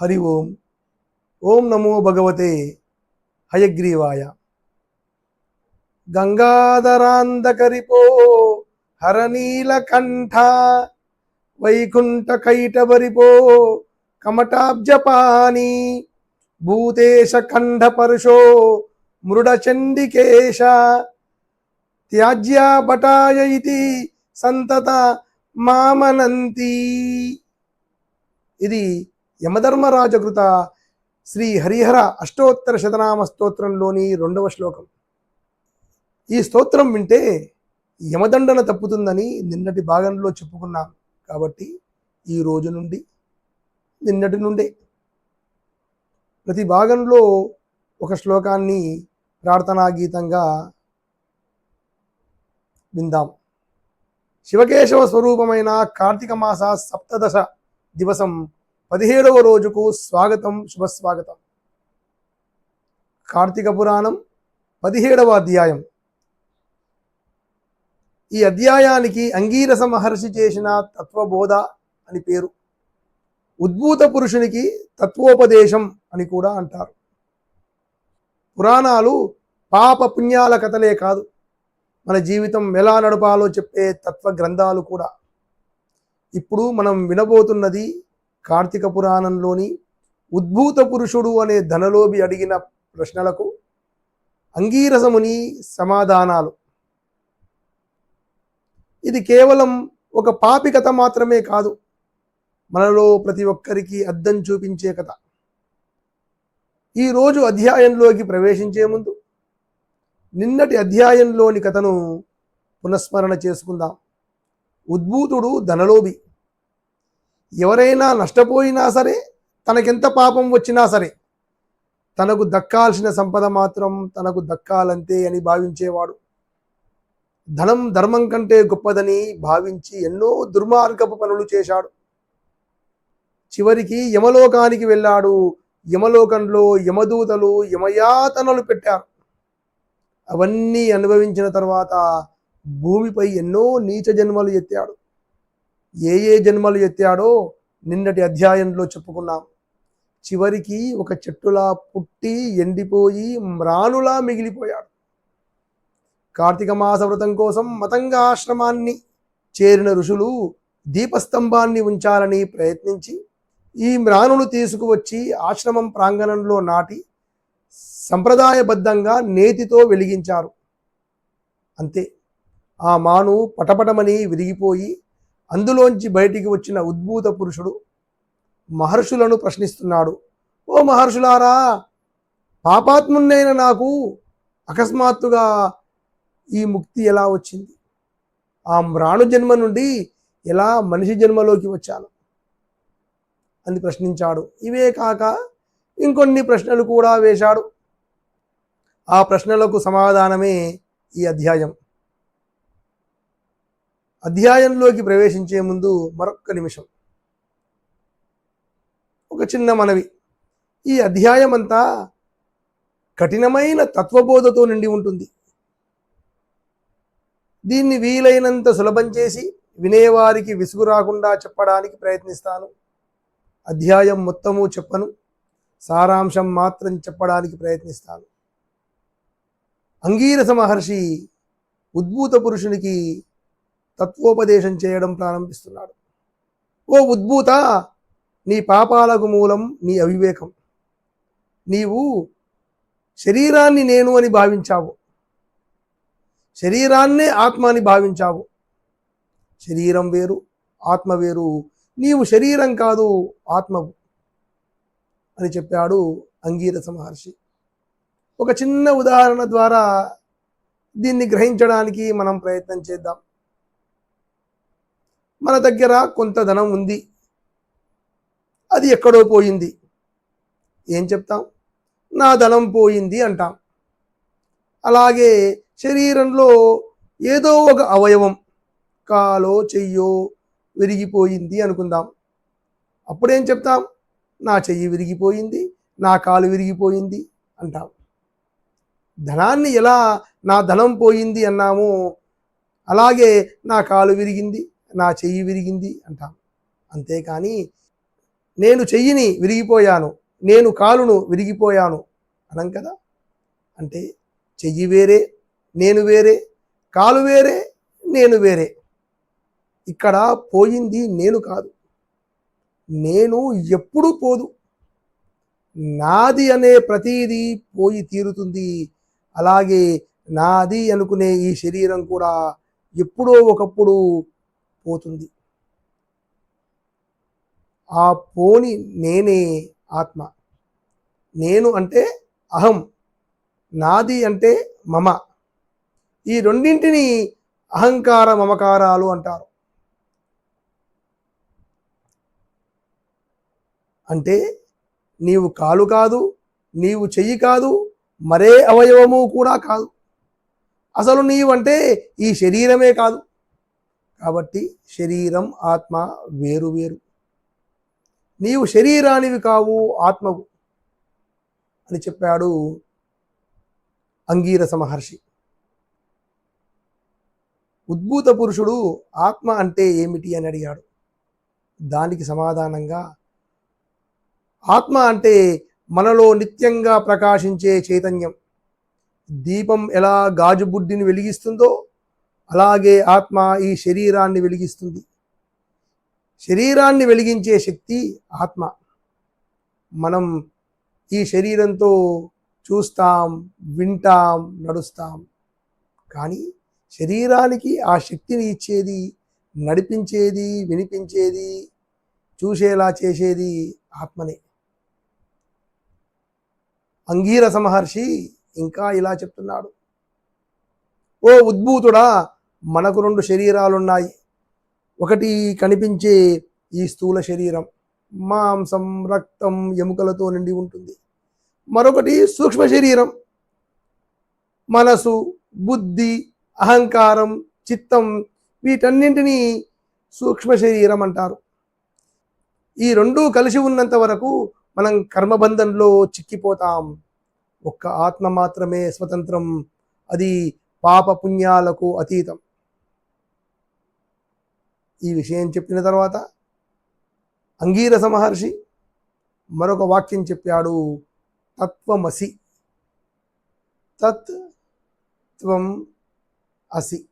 హరి ఓం. ఓం నమో భగవతే హయగ్రీవాయ. గంగాధరాంధకరిపో హరనీలకంఠ వైకుంఠ కైటబరిపో కమటాబ్జపాని భూతేశ ఖండ పరుషో మృడచండికేశ త్యాజ్యా బటాయ ఇది సంతత మామనంతి. ఇది యమధర్మరాజకృత శ్రీ హరిహర అష్టోత్తర శతనామ స్తోత్రంలోని రెండవ శ్లోకం. ఈ స్తోత్రం వింటే యమదండన తప్పుతుందని నిన్నటి భాగంలో చెప్పుకున్నాం కాబట్టి ఈ రోజు నుండి నిన్నటి నుండే. ప్రతి భాగంలో ఒక శ్లోకాన్ని ప్రార్థనా గీతంగా విందాం. శివకేశవ స్వరూపమైన కార్తీక మాస సప్తదశ దివసం పదిహేడవ రోజుకు స్వాగతం శుభస్వాగతం. కార్తీక పురాణం పదిహేడవ అధ్యాయం. ఈ అధ్యాయానికి అంగీరస మహర్షి చేసిన తత్వబోధ అని పేరు. ఉద్భూత పురుషునికి తత్వోపదేశం అని కూడా అంటారు. పురాణాలు పాప పుణ్యాల కథలే కాదు. మన జీవితం ఎలా నడపాలో చెప్పే తత్వ గ్రంథాలు కూడా. ఇప్పుడు మనం వినబోతున్నది కార్తీక పురాణంలోని ఉద్భూత పురుషుడు అనే ధనలోబి అడిగిన ప్రశ్నలకు అంగీరసముని సమాధానాలు. ఇది కేవలం ఒక పాపి కథ మాత్రమే కాదు మనలో ప్రతి ఒక్కరికి అద్దం చూపించే కథ. ఈరోజు అధ్యాయంలోకి ప్రవేశించే ముందు నిన్నటి అధ్యాయంలోని కథను పునఃస్మరణ చేసుకుందాం. ఉద్భూతుడు ధనలోభి. ఎవరైనా నష్టపోయినా సరే తనకెంత పాపం వచ్చినా సరే తనకు దక్కాల్సిన సంపద మాత్రం తనకు దక్కాలంతే అని భావించేవాడు. ధనం ధర్మం కంటే గొప్పదని భావించి ఎన్నో దుర్మార్గపు పనులు చేశాడు. చివరికి యమలోకానికి వెళ్ళాడు. యమలోకంలో యమదూతలు యమయాతనలు పెట్టారు. అవన్నీ అనుభవించిన తర్వాత భూమిపై ఎన్నో నీచ జన్మలు ఎత్తాడు. ఏ ఏ జన్మలు ఎత్తాడో నిన్నటి అధ్యాయంలో చెప్పుకున్నాం. చివరికి ఒక చెట్టులా పుట్టి ఎండిపోయి మ్రానులా మిగిలిపోయాడు. కార్తీక మాస వ్రతం కోసం మతంగ ఆశ్రమాన్ని చేరిన ఋషులు దీపస్తంభాన్ని ఉంచాలని ప్రయత్నించి ఈ మ్రానులు తీసుకువచ్చి ఆశ్రమం ప్రాంగణంలో నాటి సంప్రదాయబద్ధంగా నేతితో వెలిగించారు. అంతే. ఆ మాను పటపటమని విరిగిపోయి అందులోంచి బయటికి వచ్చిన ఉద్భూత పురుషుడు మహర్షులను ప్రశ్నిస్తున్నాడు ఓ మహర్షులారా పాపాత్మున్నైన నాకు అకస్మాత్తుగా ఈ ముక్తి ఎలా వచ్చింది? ఆ మ్రాణు జన్మ నుండి ఎలా మనిషి జన్మలోకి వచ్చాను? అని ప్రశ్నించాడు. ఇవే కాక ఇంకొన్ని ప్రశ్నలు కూడా వేశాడు. ఆ ప్రశ్నలకు సమాధానమే ఈ అధ్యాయం. అధ్యాయంలోకి ప్రవేశించే ముందు మరొక్క నిమిషం. ఒక చిన్న మనవి. ఈ అధ్యాయం అంతా కఠినమైన తత్వబోధతో నిండి ఉంటుంది. దీన్ని వీలైనంత సులభం చేసి వినేవారికి విసుగు రాకుండా చెప్పడానికి ప్రయత్నిస్తాను. అధ్యాయం మొత్తము చెప్పను. సారాంశం మాత్రం చెప్పడానికి ప్రయత్నిస్తాను. అంగీరస మహర్షి ఉద్భూత పురుషునికి తత్వోపదేశం చేయడం ప్రారంభిస్తున్నాడు. ఓ ఉద్భూత నీ పాపాలకు మూలం నీ అవివేకం. నీవు శరీరాన్ని నేను అని భావించావు. శరీరాన్నే ఆత్మ అని భావించావు. శరీరం వేరు ఆత్మ వేరు. నీవు శరీరం కాదు ఆత్మవు అని చెప్పాడు అంగీరస మహర్షి. ఒక చిన్న ఉదాహరణ ద్వారా దీన్ని గ్రహించడానికి మనం ప్రయత్నం చేద్దాం. మన దగ్గర కొంత ధనం ఉంది. అది ఎక్కడో పోయింది. ఏం చెప్తాం? నా ధనం పోయింది అంటాం. అలాగే శరీరంలో ఏదో ఒక అవయవం కాలో చెయ్యో విరిగిపోయింది అనుకుందాం. అప్పుడేం చెప్తాం? నా చెయ్యి విరిగిపోయింది నా కాలు విరిగిపోయింది అంటాం. ధనాన్ని ఎలా నా ధనం పోయింది అన్నామో అలాగే నా కాలు విరిగింది నా చెయ్యి విరిగింది అంటాం. అంతేకాని నేను చెయ్యిని విరిగిపోయాను నేను కాలును విరిగిపోయాను అనం కదా? అంటే చెయ్యి వేరే నేను వేరే కాలు వేరే నేను వేరే. ఇక్కడ పోయింది నేను కాదు. నేను ఎప్పుడూ పోదు. నాది అనే ప్రతీది పోయి తీరుతుంది. అలాగే నాది అనుకునే ఈ శరీరం కూడా ఎప్పుడో ఒకప్పుడు పోతుంది. ఆ పోని నేనే ఆత్మ. నేను అంటే అహం. నాది అంటే మమ. ఈ రెండింటిని అహంకార మమకారాలు అంటారు. అంటే నీవు కాలు కాదు నీవు చెయ్యి కాదు మరే అవయవము కూడా కాదు. అసలు నీవంటే ఈ శరీరమే కాదు. కాబట్టి శరీరం ఆత్మ వేరు వేరు. నీవు శరీరానివి కావు ఆత్మవు అని చెప్పాడు అంగీరస మహర్షి. ఉద్భూత పురుషుడు ఆత్మ అంటే ఏమిటి అని అడిగాడు. దానికి సమాధానంగా ఆత్మ అంటే మనలో నిత్యంగా ప్రకాశించే చైతన్యం. దీపం ఎలా గాజు బుడ్డిని వెలిగిస్తుందో అలాగే ఆత్మ ఈ శరీరాన్ని వెలిగిస్తుంది. శరీరాన్ని వెలిగించే శక్తి ఆత్మ. మనం ఈ శరీరంతో చూస్తాం వింటాం నడుస్తాం. కానీ శరీరానికి ఆ శక్తిని ఇచ్చేది నడిపించేది వినిపించేది చూసేలా చేసేది ఆత్మనే. అంగీరస మహర్షి ఇంకా ఇలా చెప్తున్నాడు. ఓ ఉద్భూతుడా మనకు రెండు శరీరాలున్నాయి. ఒకటి కనిపించే ఈ స్థూల శరీరం మాంసం రక్తం ఎముకలతో నిండి ఉంటుంది. మరొకటి సూక్ష్మ శరీరం. మనసు బుద్ధి అహంకారం చిత్తం వీటన్నింటినీ సూక్ష్మ శరీరం అంటారు. ఈ రెండూ కలిసి ఉన్నంత వరకు మనం కర్మబంధంలో చిక్కిపోతాం. ఒక్క ఆత్మ మాత్రమే స్వతంత్రం. అది పాప పుణ్యాలకు అతీతం. ఈ విషయం చెప్పిన తర్వాత అంగీరస మహర్షి మరొక వాక్యం చెప్పాడు తత్వమసి. తత్ త్వం అసి.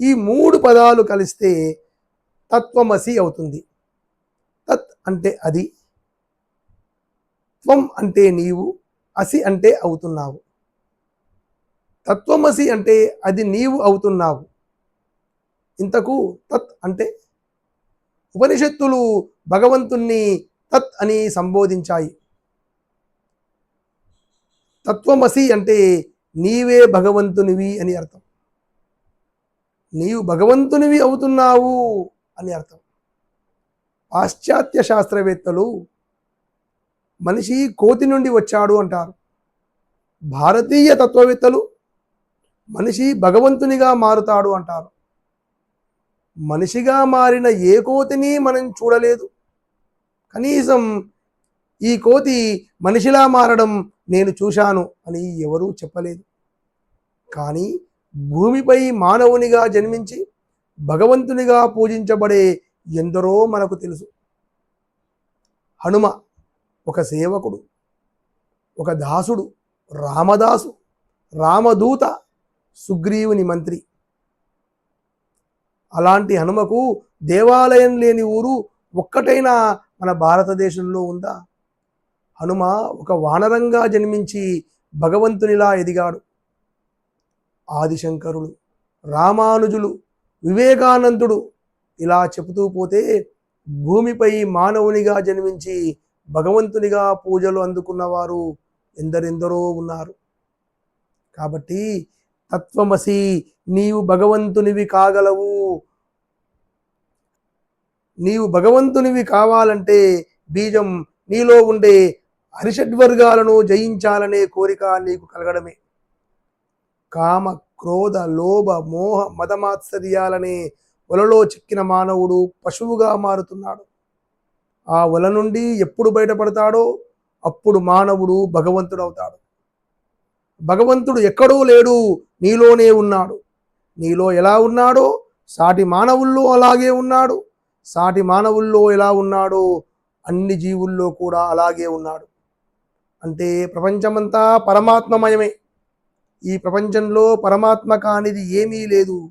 ఈ మూడు పదాలు కలిస్తే తత్వమసి అవుతుంది. తత్ అంటే అది త్వం అంటే నీవు అసి అంటే అవుతున్నావు. తత్వమసి అంటే అది నీవు అవుతున్నావు. ఇంతకు తత్ అంటే ఉపనిషత్తులు భగవంతుణ్ణి తత్ అని సంబోధించాయి. తత్వమసి అంటే నీవే భగవంతునివి అని అర్థం. నీవు భగవంతునివి అవుతున్నావు అని అర్థం. పాశ్చాత్య శాస్త్రవేత్తలు మనిషి కోతి నుండి వచ్చాడు అంటారు. భారతీయ తత్వవేత్తలు మనిషి భగవంతునిగా మారుతాడు అంటారు. మనిషిగా మారిన ఏ కోతిని మనం చూడలేదు. కనీసం ఈ కోతి మనిషిలా మారడం నేను చూశాను అని ఎవరూ చెప్పలేదు. కానీ భూమిపై మానవునిగా జన్మించి భగవంతునిగా పూజించబడే ఎందరో మనకు తెలుసు. హనుమ ఒక సేవకుడు ఒక దాసుడు రామదాసు రామదూత సుగ్రీవుని మంత్రి. అలాంటి హనుమకు దేవాలయం లేని ఊరు ఒక్కటైనా మన భారతదేశంలో ఉందా? హనుమ ఒక వానరంగా జన్మించి భగవంతునిలా ఎదిగాడు. ఆదిశంకరుడు రామానుజులు వివేకానందుడు ఇలా చెబుతూ పోతే భూమిపై మానవునిగా జన్మించి భగవంతునిగా పూజలు అందుకున్నవారు ఎందరెందరో ఉన్నారు. కాబట్టి తత్వమసి నీవు భగవంతునివి కాగలవు. నీవు భగవంతునివి కావాలంటే బీజం నీలో ఉండే హరిషడ్వర్గాలను జయించాలనే కోరిక నీకు కలగడమే. కామ క్రోధ లోభ మోహ మదమాత్సర్యాలనే వలలో చిక్కిన మానవుడు పశువుగా మారుతున్నాడు. ఆ వల నుండి ఎప్పుడు బయటపడతాడో అప్పుడు మానవుడు భగవంతుడవుతాడు. భగవంతుడు ఎక్కడో లేడు నీలోనే ఉన్నాడు. నీలో ఎలా ఉన్నాడో సాటి మానవుల్లో అలాగే ఉన్నాడు. సాటి మానవుల్లో ఎలా ఉన్నాడో అన్ని జీవుల్లో కూడా అలాగే ఉన్నాడు. అంటే ప్రపంచమంతా పరమాత్మమయమే. ఈ ప్రపంచంలో పరమాత్మ కానిది ఏమీ లేదు.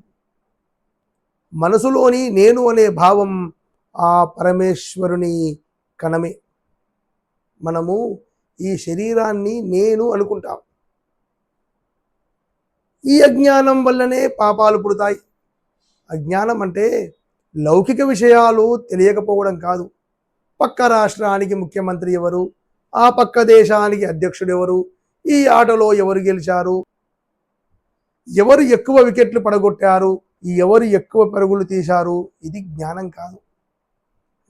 మనసులోని నేను అనే భావం ఆ పరమేశ్వరుని కణమే. మనము ఈ శరీరాన్ని నేను అనుకుంటాం. ఈ అజ్ఞానం వల్లనే పాపాలు పుడతాయి. అజ్ఞానం అంటే లౌకిక విషయాలు తెలియకపోవడం కాదు. పక్క రాష్ట్రానికి ముఖ్యమంత్రి ఎవరు? ఆ పక్క దేశానికి అధ్యక్షుడు ఎవరు? ఈ ఆటలో ఎవరు గెలిచారు? ఎవరు ఎక్కువ వికెట్లు పడగొట్టారు? ఎవరు ఎక్కువ పరుగులు తీశారు? ఇది జ్ఞానం కాదు.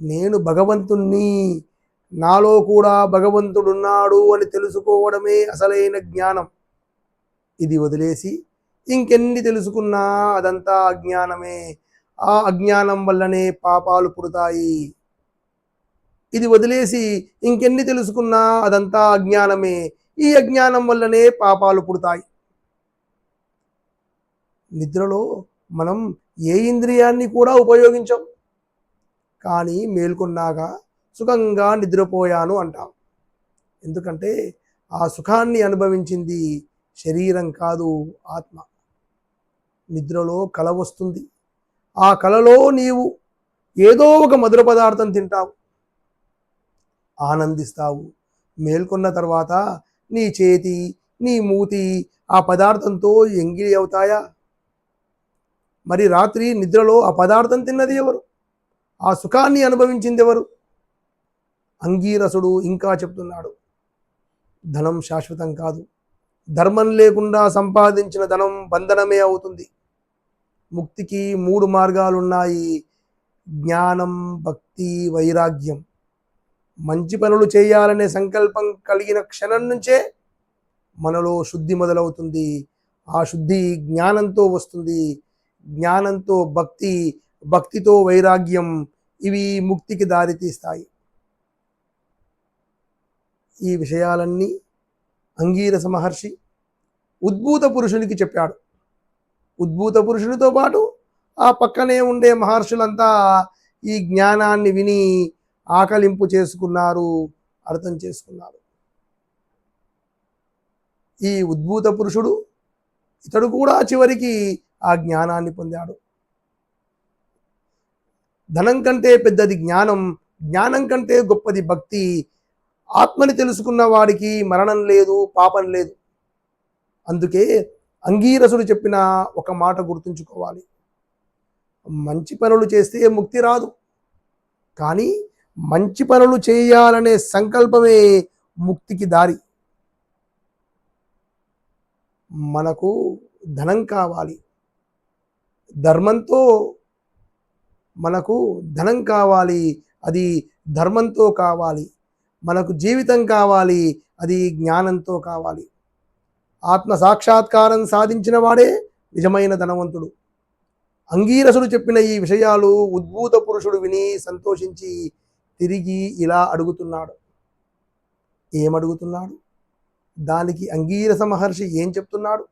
నేను భగవంతుణ్ణి నాలో కూడా భగవంతుడున్నాడు అని తెలుసుకోవడమే అసలైన జ్ఞానం. ఇది వదిలేసి ఇంకెన్ని తెలుసుకున్నా అదంతా అజ్ఞానమే. ఆ అజ్ఞానం వల్లనే పాపాలు పుడతాయి. ఇది వదిలేసి ఇంకెన్ని తెలుసుకున్నా అదంతా అజ్ఞానమే. ఈ అజ్ఞానం వల్లనే పాపాలు పుడతాయి. నిద్రలో మనం ఏ ఇంద్రియాన్ని కూడా ఉపయోగించాం. కానీ మేల్కొన్నాక సుఖంగా నిద్రపోయాను అంటాం. ఎందుకంటే ఆ సుఖాన్ని అనుభవించింది శరీరం కాదు ఆత్మ. నిద్రలో కల వస్తుంది. ఆ కలలో నీవు ఏదో ఒక మధుర పదార్థం తింటావు. ఆనందిస్తావు. మేల్కొన్న తర్వాత నీ చేతి నీ మూతి ఆ పదార్థంతో ఎంగిలి అవుతాయా? మరి రాత్రి నిద్రలో ఆ పదార్థం తిన్నది ఎవరు? ఆ సుఖాన్ని అనుభవించింది ఎవరు అంగీరసుడు ఇంకా చెప్తున్నాడు. ధనం శాశ్వతం కాదు. ధర్మం లేకుండా సంపాదించిన ధనం బంధనమే అవుతుంది. ముక్తికి మూడు మార్గాలున్నాయి. జ్ఞానం భక్తి వైరాగ్యం. మంచి పనులు చేయాలనే సంకల్పం కలిగిన క్షణం నుంచే మనలో శుద్ధి మొదలవుతుంది. ఆ శుద్ధి జ్ఞానంతో వస్తుంది. జ్ఞానంతో భక్తి భక్తితో వైరాగ్యం ఇవి ముక్తికి దారితీస్తాయి. ఈ విషయాలన్నీ అంగీరస మహర్షి ఉద్భూత పురుషునికి చెప్పాడు. ఉద్భూత పురుషునితో పాటు ఆ పక్కనే ఉండే మహర్షులంతా ఈ జ్ఞానాన్ని విని ఆకలింపు చేసుకున్నారు అర్థం చేసుకున్నారు. ఈ ఉద్భూత పురుషుడు ఇతడు కూడా చివరికి ఆ జ్ఞానాన్ని పొందాడు. ధనం కంటే పెద్దది జ్ఞానం జ్ఞానం కంటే గొప్పది భక్తి ఆత్మని తెలుసుకున్న వాడికి మరణం లేదు పాపం లేదు. అందుకే అంగీరసుడు చెప్పిన ఒక మాట గుర్తుంచుకోవాలి. మంచి పనులు చేస్తే ముక్తి రాదు. కానీ మంచి పనులు చేయాలనే సంకల్పమే ముక్తికి దారి. మనకు ధనం కావాలి. ధర్మంతో మనకు ధనం కావాలి. అది ధర్మంతో కావాలి. మనకు జీవితం కావాలి అది జ్ఞానంతో కావాలి. ఆత్మ సాక్షాత్కారం సాధించిన వాడే నిజమైన ధనవంతుడు. అంగీరసుడు చెప్పిన ఈ విషయాలు ఉద్భూత పురుషుడు విని సంతోషించి తిరిగి ఇలా అడుగుతున్నాడు. ఏమడుగుతున్నాడు? దానికి అంగీరస మహర్షి ఏం చెప్తున్నాడు?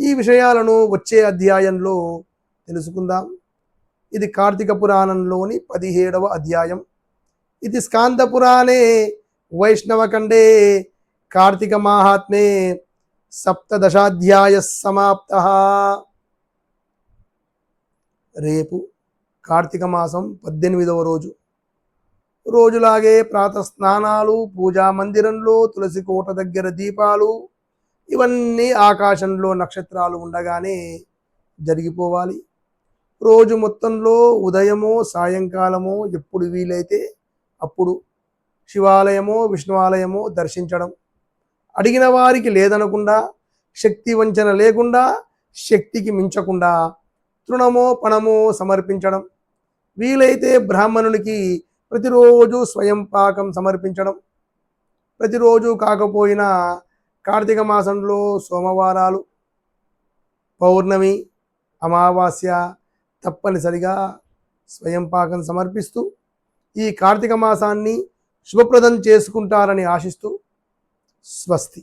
ఈ విషయాలను వచ్చే అధ్యాయంలో తెలుసుకుందాం. ఇది కార్తీక పురాణంలోని పదిహేడవ అధ్యాయం. ఇది స్కాంద పురాణే వైష్ణవఖండే కార్తీక మాహాత్మే సప్తదశాధ్యాయ సమాప్త. రేపు కార్తీక మాసం పద్దెనిమిదవ రోజు. రోజులాగే ప్రాత స్నానాలు పూజా మందిరంలో తులసి కోట దగ్గర దీపాలు ఇవన్నీ ఆకాశంలో నక్షత్రాలు ఉండగానే జరిగిపోవాలి. రోజు మొత్తంలో ఉదయమో సాయంకాలమో ఎప్పుడు వీలైతే అప్పుడు శివాలయమో విష్ణువాలయమో దర్శించడం. అడిగిన వారికి లేదనకుండా శక్తి వంచన లేకుండా శక్తికి మించకుండా తృణమో పణమో సమర్పించడం. వీలైతే బ్రాహ్మణునికి ప్రతిరోజు స్వయం పాకం సమర్పించడం. ప్రతిరోజు కాకపోయినా కార్తీక మాసంలో సోమవారాలు. పౌర్ణమి అమావాస్య తప్పనిసరిగా స్వయం పాకం సమర్పిస్తూ ఈ కార్తీక మాసాన్ని శుభప్రదం చేసుకుంటారని ఆశిస్తూ స్వస్తి.